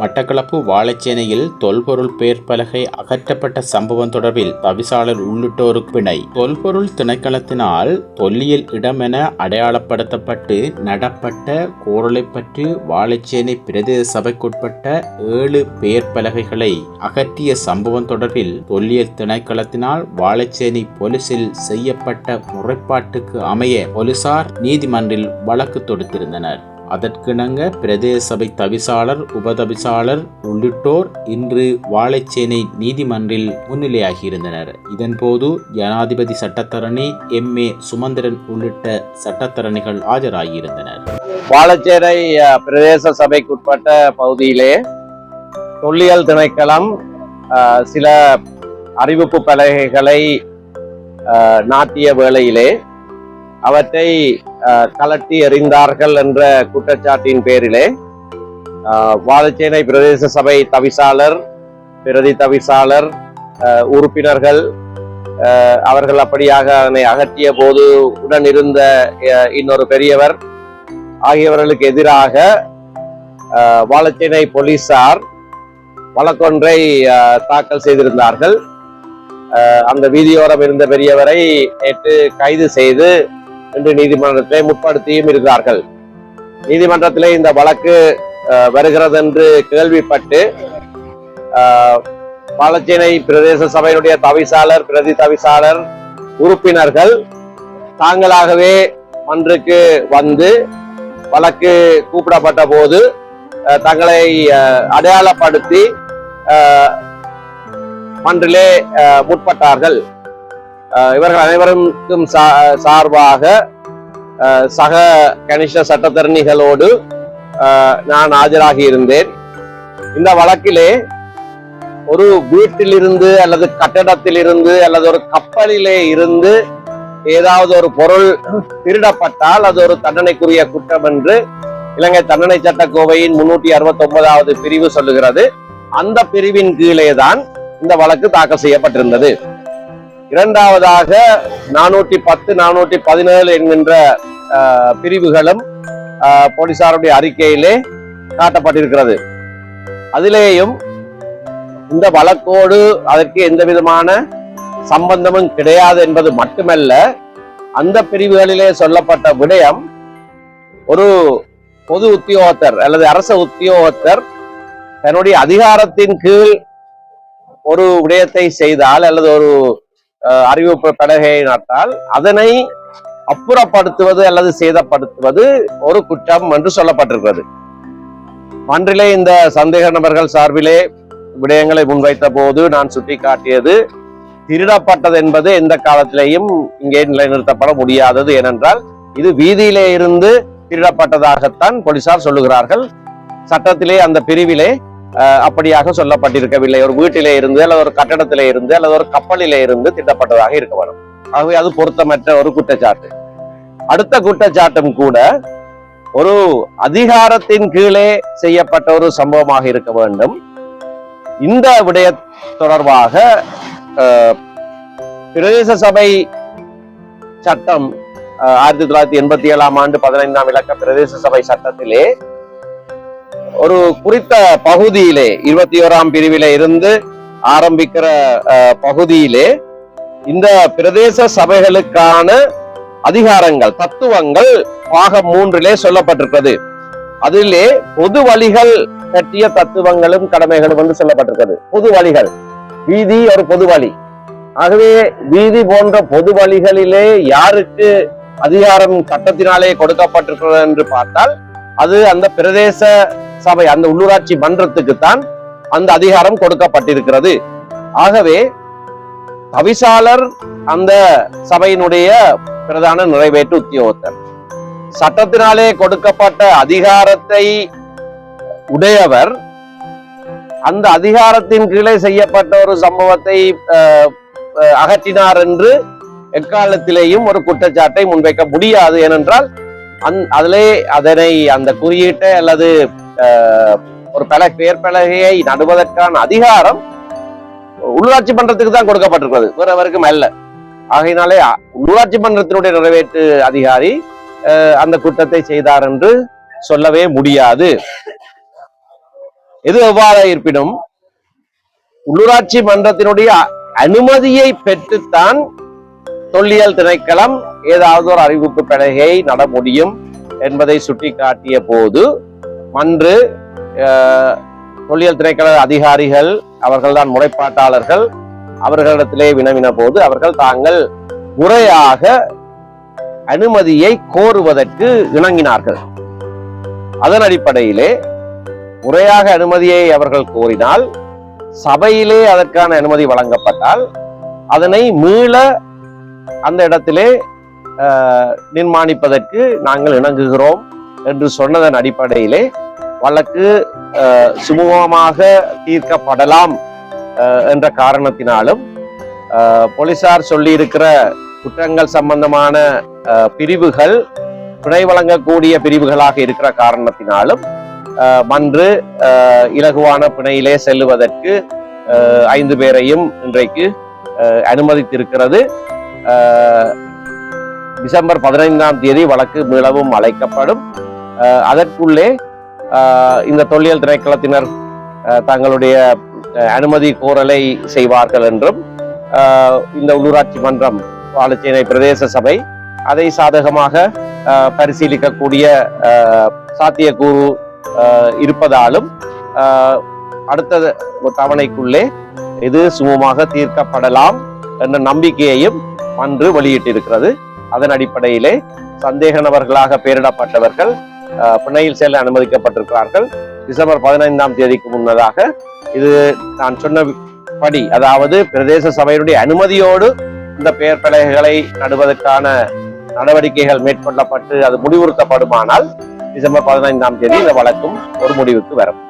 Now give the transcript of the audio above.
மட்டக்களப்பு வாழைச்சேனையில் தொல்பொருள் பெயர் பலகை அகற்றப்பட்ட சம்பவம் தொடர்பில் தவிசாளர் உள்ளிட்டோருக்கு பிணை. தொல்பொருள் திணைக்களத்தினால் தொல்லியல் இடம் என அடையாளப்படுத்தப்பட்டு நடப்பட்ட கோரளைப்பற்று வாழைச்சேனை பிரதேச சபைக்குட்பட்ட ஏழு பெயர் பலகைகளை அகற்றிய சம்பவம் தொடர்பில் தொல்லியல் திணைக்களத்தினால் வாழைச்சேனை போலீசில் செய்யப்பட்ட முறைப்பாட்டுக்கு அமைய போலீசார் நீதிமன்றில் வழக்கு தொடுத்திருந்தனர். அதற்கிணங்க பிரதேச சபை தவிசாளர் உபதவிசாளர் உள்ளிட்டோர் இன்று வாழைச்சேனை நீதிமன்றில் முன்னிலையாகியிருந்தனர். இதன்போது ஜனாதிபதி சட்டத்தரணி எம். ஏ. சுமந்திரன் உள்ளிட்ட சட்டத்தரணிகள் ஆஜராகியிருந்தனர். வாழைச்சேனை பிரதேச சபைக்குட்பட்ட பகுதியிலே தொல்லியல் திணைக்களம் சில அறிவிப்பு பலகைகளை நாட்டிய வேளையிலே அவற்றை கலட்டி எறிந்தார்கள் என்ற குற்றச்சாட்டின் பேரிலே அஹ், பிரதேச சபை தவிசாளர் பிரதி தவிசாளர் உறுப்பினர்கள் அவர்கள் அப்படியாக அதனை அகற்றிய போது உடன் இருந்த இன்னொரு பெரியவர் ஆகியவர்களுக்கு எதிராக அஹ், வாழச்சேனை போலீசார் வழக்கொன்றை தாக்கல் செய்திருந்தார்கள். அந்த வீதியோரம் இருந்த பெரியவரை நேற்று கைது செய்து என்று நீதிமன்றத்திலே முற்படுத்தியும் இருக்கிறார்கள் நீதிமன்றத்திலே இந்த வழக்கு வருகிறது என்று கேள்விப்பட்டு பாலச்சேனை பிரதேச சபையினுடைய தவிசாளர் பிரதி தவிசாளர் உறுப்பினர்கள் தாங்களாகவே மன்றுக்கு வந்து வழக்கு கூப்பிடப்பட்ட போது அஹ், தங்களை அஹ், அடையாளப்படுத்தி மன்றிலே அஹ், முற்பட்டார்கள். இவர்கள் அனைவருக்கும் சா- சார்பாக சக கனிஷ்ட சட்டத்தரணிகளோடு நான் ஆஜராகி இருந்தேன். இந்த வழக்கிலே ஒரு வீட்டிலிருந்து அல்லது கட்டடத்திலிருந்து அல்லது ஒரு கப்பலிலே இருந்து ஏதாவது ஒரு பொருள் திருடப்பட்டால் அது ஒரு தண்டனைக்குரிய குற்றம் என்று இலங்கை தண்டனை சட்டக்கோவையின் முன்னூற்றி அறுபத்தி ஒன்பதாவது பிரிவு சொல்லுகிறது. அந்த பிரிவின் கீழே தான் இந்த வழக்கு தாக்கல் செய்யப்பட்டிருந்தது. இரண்டாவதாக நானூற்றி பத்து நானூற்றி பதினேழு என்கின்ற பிரிவுகளும் போலீசாருடைய அறிக்கையிலே காட்டப்பட்டிருக்கிறது. அதிலேயும் இந்த வழக்கோடு அதற்கு எந்த விதமான சம்பந்தமும் கிடையாது என்பது மட்டுமல்ல அந்த பிரிவுகளிலே சொல்லப்பட்ட விடயம் ஒரு பொது உத்தியோகத்தர் அல்லது அரச உத்தியோகத்தர் தன்னுடைய அதிகாரத்தின் கீழ் ஒரு விடயத்தை செய்தால் அல்லது ஒரு அறிவிப்பு பலகையை நட்டால் அதனை அப்புறப்படுத்துவது அல்லது சேதப்படுத்துவது ஒரு குற்றம் என்று சொல்லப்பட்டிருக்கிறது. மன்றிலே இந்த சந்தேக நபர்கள் சார்பிலே விடயங்களை முன்வைத்த போது நான் சுட்டிக்காட்டியது திருடப்பட்டது என்பது எந்த காலத்திலேயும் இங்கே நிலைநிறுத்தப்பட முடியாதது ஏனென்றால் இது வீதியிலே இருந்து திருடப்பட்டதாகத்தான் போலீசார் சொல்லுகிறார்கள். சட்டத்திலே அந்த பிரிவிலே அப்படியாக சொல்லப்பட்டிருக்கவில்லை. ஒரு வீட்டிலே இருந்து அல்லது ஒரு கட்டடத்திலே இருந்து அல்லது ஒரு கப்பலிலே இருந்து திட்டப்பட்டதாக இருக்க வேண்டும். ஆகவே அது பொருத்தமற்ற ஒரு குற்றச்சாட்டு. அடுத்த குற்றச்சாட்டும் கூட ஒரு அதிகாரத்தின் கீழே செய்யப்பட்ட ஒரு சம்பவமாக இருக்க வேண்டும். இந்த விடய தொடர்பாக பிரதேச சபை சட்டம் ஆயிரத்தி தொள்ளாயிரத்தி எண்பத்தி ஏழாம் ஆண்டு பதினைந்தாம் இலக்க பிரதேச சபை சட்டத்திலே ஒரு குறித்த பகுதியிலே இருபத்தி ஓராம் பிரிவில இருந்து ஆரம்பிக்கிற அஹ், பகுதியிலே இந்த பிரதேச சபைகளுக்கான அதிகாரங்கள் தத்துவங்கள் பாகம் மூன்றிலே சொல்லப்பட்டிருக்கிறது. அதிலே பொது வழிகள் பற்றிய தத்துவங்களும் கடமைகளும் வந்து சொல்லப்பட்டிருக்கிறது. பொது வழிகள். வீதி ஒரு பொது வழி. ஆகவே வீதி போன்ற பொது வழிகளிலே யாருக்கு அதிகாரம் சட்டத்தினாலே கொடுக்கப்பட்டிருக்கிறது என்று பார்த்தால் அது அந்த பிரதேச சபை அந்த உள்ளூராட்சி மன்றத்துக்கு தான் அந்த அதிகாரம் கொடுக்கப்பட்டிருக்கிறது. ஆகவே தவிசாளர் அந்த சபையினுடைய பிரதான நிறைவேற்று உத்தியோகத்தர். சட்டத்தினாலே கொடுக்கப்பட்ட அதிகாரத்தை உடையவர் அந்த அதிகாரத்தின் கீழே செய்யப்பட்ட ஒரு சம்பவத்தை அஹ், அகற்றினார் என்று எக்காலத்திலேயும் ஒரு குற்றச்சாட்டை முன்வைக்க முடியாது. ஏனென்றால் அந் அதிலே அதனை அந்த குறியீட்டை அல்லது ஒரு பல பெயர் பலகையை நடுவதற்கான அதிகாரம் உள்ளாட்சி மன்றத்துக்கு தான் கொடுக்கப்பட்டிருக்கிறது. வேறவருக்கும் அல்ல. ஆகையினாலே உள்ளாட்சி மன்றத்தினுடைய நிறைவேற்று அதிகாரி அந்த குற்றத்தை செய்தார் என்று சொல்லவே முடியாது. எது எவ்வாறு இருப்பினும் உள்ளூராட்சி மன்றத்தினுடைய அனுமதியை பெற்றுத்தான் தொல்லியல் திணைக்களம் ஏதாவது ஒரு அறிவிப்பு பலகையை நட முடியும் என்பதை சுட்டிக்காட்டிய போது மன்று தொல்லியல் திணைக்கள அதிகாரிகள் அவர்கள்தான் முறைப்பாட்டாளர்கள் அவர்களிடத்திலே வினவின போது அவர்கள் தாங்கள் முறையாக அனுமதியை கோருவதற்கு இணங்கினார்கள். அதன் அடிப்படையிலே முறையாக அனுமதியை அவர்கள் கோரினால் சபையிலே அதற்கான அனுமதி வழங்கப்பட்டால் அதனை மீள அந்த இடத்திலே நிர்மாணிப்பதற்கு நாங்கள் இணங்குகிறோம். என்று சொன்னதன் அடிப்படையிலே வழக்கு சுமூகமாக தீர்க்கப்படலாம் அஹ், என்ற காரணத்தினாலும் போலீசார் சொல்லியிருக்கிற குற்றங்கள் சம்பந்தமான பிரிவுகள் பிணை வழங்கக்கூடிய பிரிவுகளாக இருக்கிற காரணத்தினாலும் மன்று இலகுவான பிணையிலே செல்லுவதற்கு ஐந்து பேரையும் இன்றைக்கு அனுமதித்திருக்கிறது. டிசம்பர் பதினைந்தாம் தேதி வழக்கு மீளவும் அழைக்கப்படும். அதற்குள்ளே இந்த தொல்லியல் திணைக்களத்தினர் தங்களுடைய அனுமதி கோரலை செய்வார்கள் என்றும் இந்த உள்ளூராட்சி மன்றம் வாழைச்சேனை பிரதேச சபை அதை சாதகமாக பரிசீலிக்கக்கூடிய சாத்தியக்கூறு இருப்பதாலும் அடுத்த தவணைக்குள்ளே இது சுமமாக தீர்க்கப்படலாம் என்ற நம்பிக்கையையும் மன்று வெளியிட்டிருக்கிறது. அதன் அடிப்படையிலே சந்தேக நபர்களாக பெயரிடப்பட்டவர்கள் பிணையில் செல்ல அனுமதிக்கப்பட்டிருக்கிறார்கள். டிசம்பர் பதினைந்தாம் தேதிக்கு முன்னதாக இது நான் சொன்னபடி அதாவது பிரதேச சபையினுடைய அனுமதியோடு இந்த பெயர் பலகைகளை நடுவதற்கான நடவடிக்கைகள் மேற்கொள்ளப்பட்டு அது முடிவுறுத்தப்படுமானால் டிசம்பர் பதினைந்தாம் தேதி இந்த வழக்கும் ஒரு முடிவுக்கு வரும்.